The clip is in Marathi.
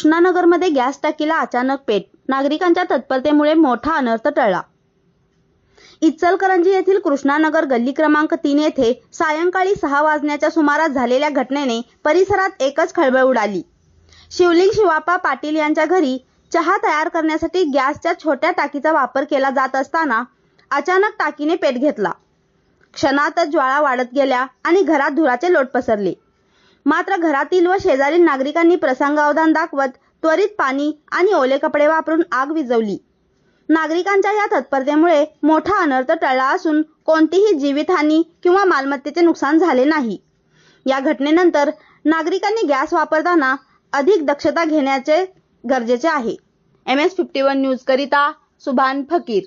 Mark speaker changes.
Speaker 1: कृष्णानगरमध्ये गॅस टाकीला अचानक पेट. नागरिकांच्या तत्परतेमुळे मोठा अनर्थ टळला. इचलकरंजी येथील कृष्णानगर गल्ली क्रमांक तीन येथे सायंकाळी सहा वाजण्याच्या सुमारास झालेल्या घटनेने परिसरात एकच खळबळ उडाली. शिवलिंग शिवापा पाटील यांच्या घरी चहा तयार करण्यासाठी गॅसच्या छोट्या टाकीचा वापर केला जात असताना अचानक टाकीने पेट घेतला. क्षणातच ज्वाळा वाढत गेल्या आणि घरात धुराचे लोट पसरले. मात्र घरातील व शेजारील नागरिकांनी प्रसंगावधान दाखवत त्वरित पाणी आणि ओले कपडे वापरून आग विझवली. नागरिकांच्या या तत्परतेमुळे मोठा अनर्थ टळला असून कोणतीही जीवितहानी किंवा मालमत्तेचे नुकसान झाले नाही. या घटनेनंतर नागरिकांनी गॅस वापरताना अधिक दक्षता घेण्याचे गरजेचे आहे. M S fifty one news करिता सुभान फकीर.